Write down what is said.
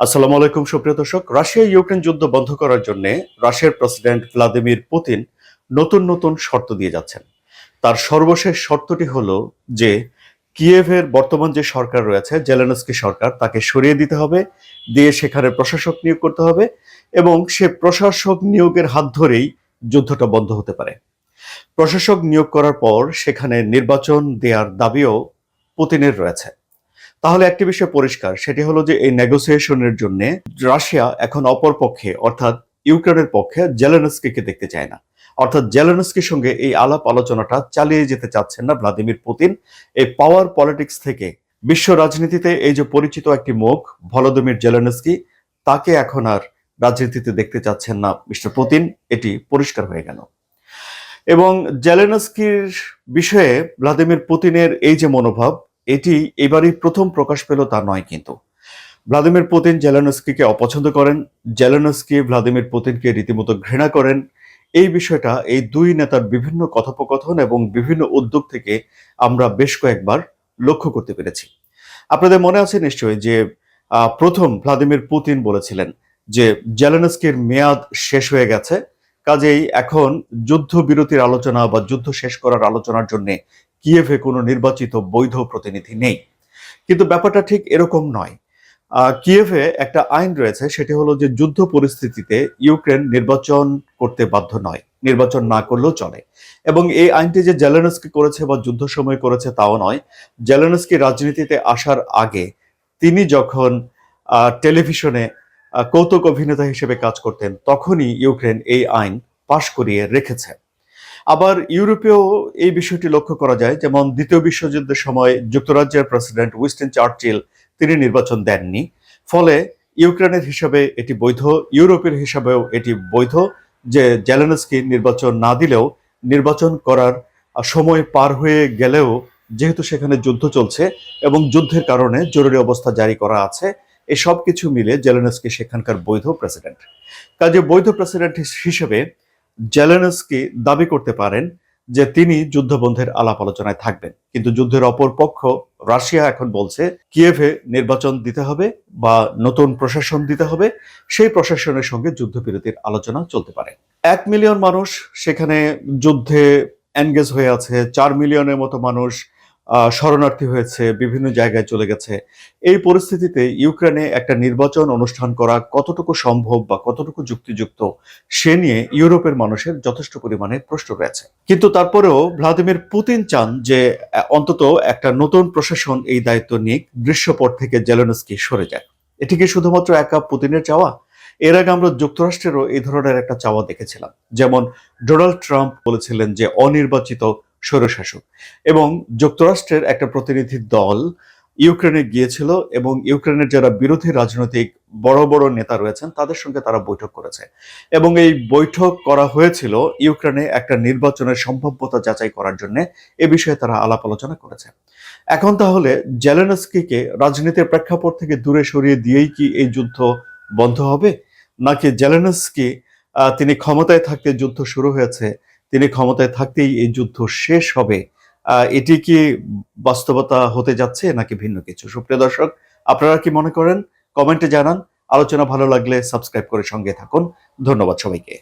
আসসালামু আলাইকুম, সুপ্রিয় দর্শক। রাশিয়া ইউক্রেন যুদ্ধ বন্ধ করার জন্য রাশিয়ার প্রেসিডেন্ট ভ্লাদিমির পুতিন নতুন নতুন শর্ত দিয়ে যাচ্ছেন। তার সর্বশেষ শর্তটি হলো যে, কিয়েভের বর্তমান যে সরকার রয়েছে, জেলেনস্কি সরকার, তাকে সরিয়ে দিতে হবে, দিয়ে সেখানে প্রশাসক নিয়োগ করতে হবে এবং সে প্রশাসক নিয়োগের হাত ধরেই যুদ্ধটা বন্ধ হতে পারে। প্রশাসক নিয়োগ করার পর সেখানে নির্বাচন দেওয়ার দাবিও পুতিনের রয়েছে। তাহলে একটি বিষয় পরিষ্কার, সেটি হলো যে এই নেগোসিয়েশনের জন্য রাশিয়া এখন অপর পক্ষে, অর্থাৎ ইউক্রেনের পক্ষে জেলেনস্কিকে দেখতে চায় না। অর্থাৎ জেলেনস্কির সঙ্গে এই আলাপ আলোচনাটা চালিয়ে যেতে চাচ্ছেন না ভ্লাদিমির পুতিন। এই পাওয়ার পলিটিক্স থেকে বিশ্ব রাজনীতিতে এই যে পরিচিত একটি মুখ, ভলোদিমির জেলেনস্কি, তাকে এখন আর রাজনীতিতে দেখতে চাচ্ছেন না মিস্টার পুতিন। এটি পরিষ্কার হয়ে গেল। এবং জেলেনস্কির বিষয়ে ভ্লাদিমির পুতিনের এই যে মনোভাব এটি এবারই প্রথম প্রকাশ পেল, তা নয় কিন্তু। ভ্লাদিমির পুতিন জেলেনস্কিকে অপছন্দ করেন, জেলেনস্কি ভ্লাদিমির পুতিনকে রীতিমতো ঘৃণা করেন। এই বিষয়টা এই দুই নেতার বিভিন্ন কথোপকথন এবং বিভিন্ন উদ্যোগ থেকে আমরা বেশ কয়েকবার লক্ষ্য করতে পেরেছি। আপনাদের মনে আছে নিশ্চয়ই যে প্রথম ভ্লাদিমির পুতিন বলেছিলেন যে, জেলেনস্কির মেয়াদ শেষ হয়ে গেছে, কাজেই এখন যুদ্ধবিরতির আলোচনা বা যুদ্ধ শেষ করার আলোচনার জন্য কিয়েভে কোনো নির্বাচিত বৈধ প্রতিনিধি নেই। কিন্তু ব্যাপারটা ঠিক এরকম নয়। কিয়েভে একটা আইন রয়েছে, সেটি হলো যে যুদ্ধ পরিস্থিতিতে ইউক্রেন নির্বাচন করতে বাধ্য নয়, নির্বাচন না করলেও চলে। এবং এই আইনটি যে জেলেনস্কি করেছে বা যুদ্ধ সময় করেছে তাও নয়। জেলেনস্কি রাজনীতিতে আসার আগে তিনি যখন টেলিভিশনে কৌতুক অভিনেতা হিসেবে কাজ করতেন, তখনই ইউক্রেন এই আইন পাশ করিয়ে রেখেছে। আবার ইউরোপেও এই বিষয়টি লক্ষ্য করা যায়। যেমন দ্বিতীয় বিশ্বযুদ্ধের সময় যুক্তরাজ্যের প্রেসিডেন্ট উইস্টন চার্চিল তিনি নির্বাচন দেননি। ফলে ইউক্রেনের হিসাবে এটি বৈধ, ইউরোপের হিসাবেও এটি বৈধ যে জেলেনস্কি নির্বাচন না দিলেও নির্বাচন করার সময় পার হয়ে গেলেও যেহেতু সেখানে যুদ্ধ চলছে এবং যুদ্ধের কারণে জরুরি অবস্থা জারি করা আছে এই কিছু মিলে জেলেনস্কি সেখানকার বৈধ প্রেসিডেন্ট। কাজে বৈধ প্রেসিডেন্ট হিসেবে জেলেনস্কি দাবি করতে পারেন যে তিনি যুদ্ধবন্ধের আলাপ আলোচনায় থাকবেন। কিন্তু যুদ্ধের অপর পক্ষ রাশিয়া এখন বলছে, কিয়েভে নির্বাচন দিতে হবে বা নতুন প্রশাসন দিতে হবে, সেই প্রশাসনের সঙ্গে যুদ্ধবিরতির আলোচনা চলতে পারে। এক মিলিয়ন মানুষ সেখানে যুদ্ধে এনগেজ হয়ে আছে, চার মিলিয়নের মতো মানুষ শরণার্থী হয়েছে, বিভিন্ন জায়গায় চলে গেছে। এই পরিস্থিতিতে ইউক্রেনে একটা নির্বাচন অনুষ্ঠান করা কতটুকু সম্ভব বা কতটুকু যুক্তিযুক্ত, সে নিয়ে ইউরোপের মানুষের যথেষ্ট পরিমাণে প্রশ্ন রয়েছে। কিন্তু তারপরেও ভ্লাদিমির পুতিন চান যে অন্তত একটা নতুন প্রশাসন এই দায়িত্ব নিক দৃশ্যপট থেকে জেলেনস্কি সরে যায় এটি কি শুধুমাত্র একা পুতিনের চাওয়া? এর আগে আমরা যুক্তরাষ্ট্রেরও এই ধরনের একটা চাওয়া দেখেছিলাম। যেমন ডোনাল্ড ট্রাম্প বলেছিলেন যে, অনির্বাচিত স্বৈরশাসক। এবং যুক্তরাষ্ট্রের একটা প্রতিনিধি দল ইউক্রেনে গিয়েছিল এবং ইউক্রেনের যারা বিরোধী রাজনৈতিক বড় বড় নেতা রয়েছেন, তাদের সঙ্গে তারা বৈঠক করেছে। এবং এই বৈঠক করা হয়েছিল ইউক্রেনে একটা নির্বাচনের সম্ভাব্যতা যাচাই করার জন্য, এ বিষয়ে তারা আলাপ আলোচনা করেছে। এখন তাহলে জেলেনস্কিকে রাজনীতির প্রেক্ষাপট থেকে দূরে সরিয়ে দিয়েই কি এই যুদ্ধ বন্ধ হবে? নাকি জেলেনস্কি তিনি ক্ষমতায় থাকতে যুদ্ধ শুরু হয়েছে তিনি ক্ষমতায় থাকতেই এই যুদ্ধ শেষ হবে। এটি কি বাস্তবতা হতে যাচ্ছে নাকি ভিন্ন কিছু? সুপ্রিয় দর্শক, আপনারা কি মনে করেন? কমেন্টে জানান। আলোচনা ভালো লাগলে সাবস্ক্রাইব করে সঙ্গে থাকুন। ধন্যবাদ সবাইকে।